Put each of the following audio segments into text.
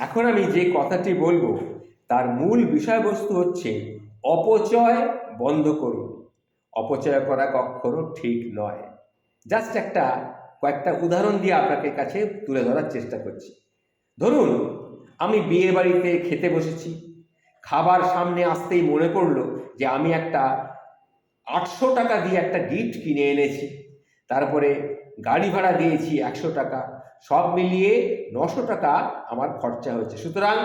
এখন আমি যে কথাটি বলব, তার মূল বিষয়বস্তু হচ্ছে অপচয় বন্ধ করুন। অপচয় করা কখনো ঠিক নয়। জাস্ট একটা কয়েকটা উদাহরণ দিয়ে আপনাকে কাছে তুলে ধরার চেষ্টা করছি। ধরুন, আমি বিয়ে বাড়িতে খেতে বসেছি। খাবার সামনে আসতেই মনে পড়ল যে আমি একটা আটশো টাকা দিয়ে একটা গিফট কিনে এনেছি। তারপরে গাড়ি ভাড়া দিয়েছি একশো টাকা। সব মিলিয়ে নশো টাকা আমার খরচা হয়েছে। সুতরাং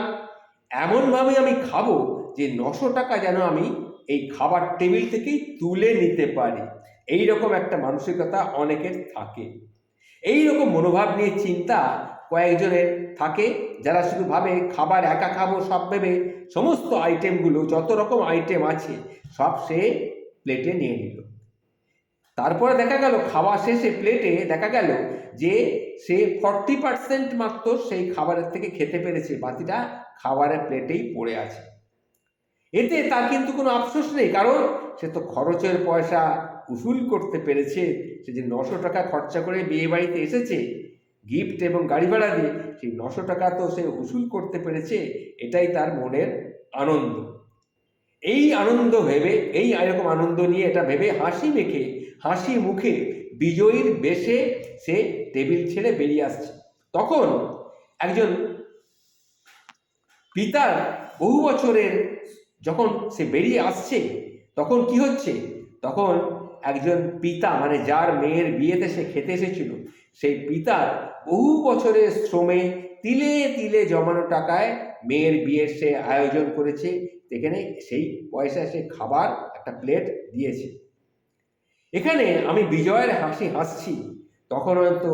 এমনভাবে আমি খাব যে নশো টাকা যেন আমি এই খাবার টেবিল থেকেই তুলে নিতে পারি। এই রকম একটা মানসিকতা অনেকের থাকে। এই রকম মনোভাব নিয়ে চিন্তা কয়েকজনের থাকে যারা শুধু ভাবে, খাবার একা খাব, সব ভেবে সমস্ত আইটেমগুলো যত রকম আইটেম আছে, সব সে প্লেটে নিয়ে নিল। তারপরে দেখা গেল খাওয়া শেষে প্লেটে দেখা গেল যে সে ফর্টি পার্সেন্ট মাত্র সেই খাবারের থেকে খেতে পেরেছে, বাকিটা খাবারের প্লেটেই পড়ে আছে। এতে তার কিন্তু কোনো আফসোস নেই, কারণ সে তো খরচের পয়সা উসুল করতে পেরেছে, সে যে নশো টাকা খরচা করে বিয়ে বাড়িতে এসেছে গিফট এবং গাড়ি ভাড়া দিয়ে, সেই নশো টাকা তো সে উসুল করতে পেরেছে, এটাই তার মনের আনন্দ। এই আনন্দ ভেবে, এই এরকম আনন্দ নিয়ে এটা ভেবে হাসি মেখে, হাসি মুখে বিজয়ীর বেশে সে টেবিল ছেড়ে বেরিয়ে আসছে। তখন একজন পিতার বহু বছরের যখন সে বেরিয়ে আসছে, তখন কি হচ্ছে? তখন একজন পিতা মানে যার মেয়ের বিয়েতে সে খেতে এসেছিল, সেই পিতার বহু বছরের শ্রমে তিলে তিলে জমানো টাকায় মেয়ের বিয়ের সে আয়োজন করেছে। এখানে সেই পয়সায় সে খাবার, একটা প্লেট দিয়েছে। এখানে আমি বিজয়ের হাসি হাসছি। তখন হয়তো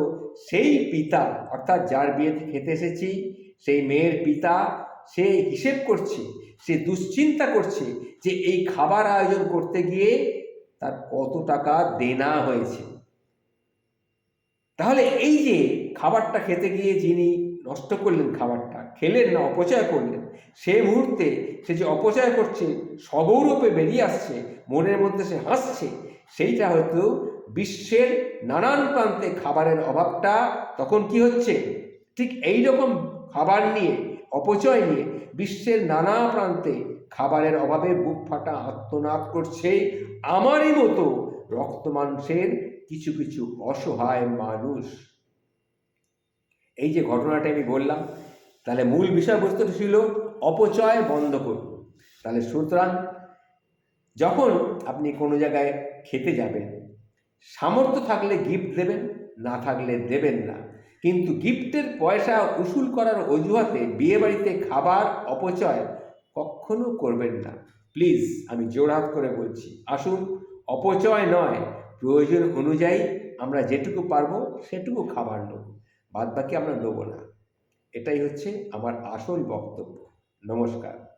সেই পিতা, অর্থাৎ যার বিয়েতে খেতে এসেছি, সেই মেয়ের পিতা সে হিসেব করছে, সে দুশ্চিন্তা করছে যে এই খাবার আয়োজন করতে গিয়ে তার কত টাকা দেনা হয়েছে। তাহলে এই যে খাবারটা খেতে গিয়ে যিনি নষ্ট করলেন খাবারটা, খেলেন না, অপচয় করলেন, সে মুহূর্তে সে যে অপচয় করছে সগৌরূপে বেরিয়ে আসছে, মনের মধ্যে সে হাসছে, সেইটা হয়তো বিশ্বের নানান প্রান্তে খাবারের অভাবটা তখন কি হচ্ছে? ঠিক এই রকম খাবার নিয়ে অপচয় নিয়ে বিশ্বের নানা প্রান্তে খাবারের অভাবে বুক ফাটা, আত্মনাদ করছে আমারই মতো রক্ত মাংসের কিছু কিছু অসহায় মানুষ। এই যে ঘটনাটা আমি বললাম, তাহলে মূল বিষয়বস্তুটা ছিল অপচয় বন্ধ করুন। তাহলে সুতরাং যখন আপনি কোনো জায়গায় খেতে যাবেন, সামর্থ্য থাকলে গিফট দেবেন, না থাকলে দেবেন না। কিন্তু গিফটের পয়সা উসুল করার অজুহাতে বিয়েবাড়িতে খাবার অপচয় কখনো করবেন না। প্লিজ, আমি জোড়হাত করে বলছি, আসুন, অপচয় নয়, প্রয়োজন অনুযায়ী আমরা যেটুকু পারব সেটুকু খাবার নেব বাদ বাকি আমরা নেব না। এটাই হচ্ছে আমার আসল বক্তব্য। নমস্কার।